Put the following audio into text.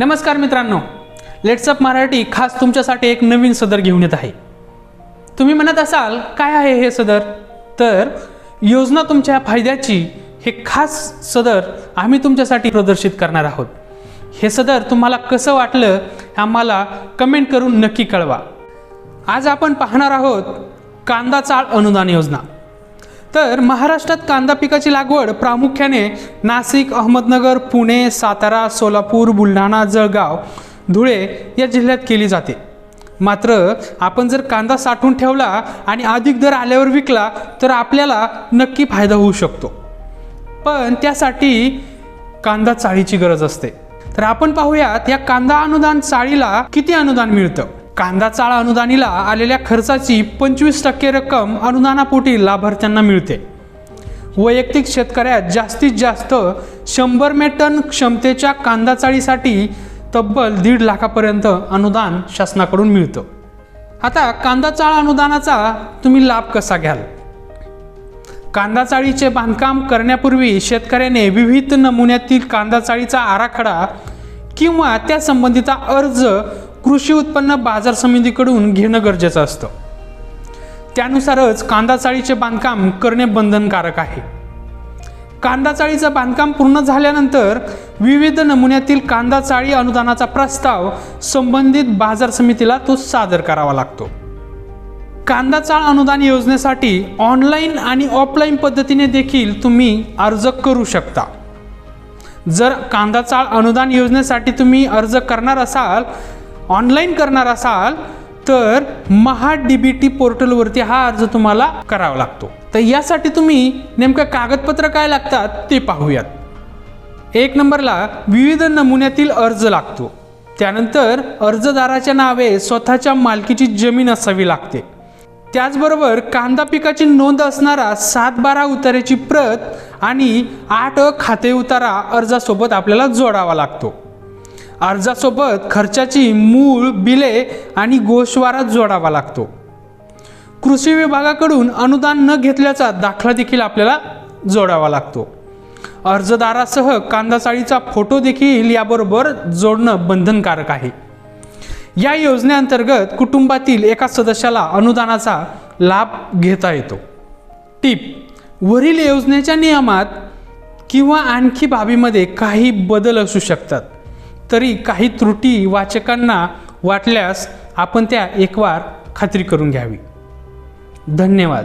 नमस्कार मित्रांनो लेट्सअप मराठी खास तुमच्यासाठी एक नवीन सदर घेऊन येत आहे. तुम्ही म्हणत असाल काय आहे हे सदर? तर योजना तुमच्या फायद्याची हे खास सदर आम्ही तुमच्यासाठी प्रदर्शित करणार आहोत. हे सदर तुम्हाला कसं वाटलं आम्हाला कमेंट करून नक्की कळवा. आज आपण पाहणार आहोत कांदा चाळ अनुदान योजना. तर महाराष्ट्रात कांदा पिकाची लागवड प्रामुख्याने नाशिक अहमदनगर पुणे सातारा सोलापूर बुलढाणा जळगाव धुळे या जिल्ह्यात केली जाते. मात्र आपण जर कांदा साठवून ठेवला आणि अधिक दर आल्यावर विकला तर आपल्याला नक्की फायदा होऊ शकतो. पण त्यासाठी कांदा चाळीची गरज असते. तर आपण पाहूयात या कांदा अनुदान चाळीला किती अनुदान मिळतं? कांदा चाळ अनुदानीला आलेल्या खर्चाची पंचवीस टक्के रक्कम अनुदानापोटी लाभार्थ्यांना मिळते. वैयक्तिक शेतकऱ्यात जास्तीत जास्त शंभर टन क्षमतेच्या कांदा चाळीसाठी तब्बल दीड लाखापर्यंत अनुदान शासनाकडून मिळतं. आता कांदा चाळ अनुदानाचा तुम्ही लाभ कसा घ्याल? कांदा चाळीचे बांधकाम करण्यापूर्वी शेतकऱ्याने विविध नमुन्यातील कांदा चाळीचा आराखडा किंवा त्या संबंधीचा अर्ज कृषी उत्पन्न बाजार समितीकडून घेणं गरजेचं असतं. त्यानुसारच कांदा चाळीचे बांधकाम करणे बंधनकारक आहे. कांदा चाळीचं बांधकाम पूर्ण झाल्यानंतर विविध नमुन्यातील कांदा चाळी अनुदानाचा प्रस्ताव संबंधित बाजार समितीला तो सादर करावा लागतो. कांदा चाळ अनुदान योजनेसाठी ऑनलाईन आणि ऑफलाईन पद्धतीने देखील तुम्ही अर्ज करू शकता. जर कांदा चाळ अनुदान योजनेसाठी तुम्ही अर्ज करणार असाल ऑनलाईन करणार असाल तर महा डी बी टी पोर्टलवरती हा अर्ज तुम्हाला करावा लागतो. तर यासाठी तुम्ही नेमकं कागदपत्र काय लागतात ते पाहूयात. एक नंबरला विविध नमुन्यातील अर्ज लागतो. त्यानंतर अर्जदाराच्या नावे स्वतःच्या मालकीची जमीन असावी लागते. त्याचबरोबर कांदा पिकाची नोंद असणारा सात बारा उताऱ्याची प्रत आणि आठ खाते उतारा अर्जासोबत आपल्याला जोडावा लागतो. अर्जासोबत खर्चाची मूळ बिले आणि गोषवारा जोडावा लागतो. कृषी विभागाकडून अनुदान न घेतल्याचा दाखला देखील आपल्याला जोडावा लागतो. अर्जदारासह कांदा चाळीचा फोटो देखील याबरोबर जोडणं बंधनकारक आहे. या योजनेअंतर्गत कुटुंबातील एका सदस्याला अनुदानाचा लाभ घेता येतो. टीप वरील योजनेच्या नियमात किंवा आणखी बाबीमध्ये काही बदल असू शकतात. तरी काही त्रुटी वाचकांना वाटल्यास आपण त्या एकवार खात्री करून घ्यावी. धन्यवाद.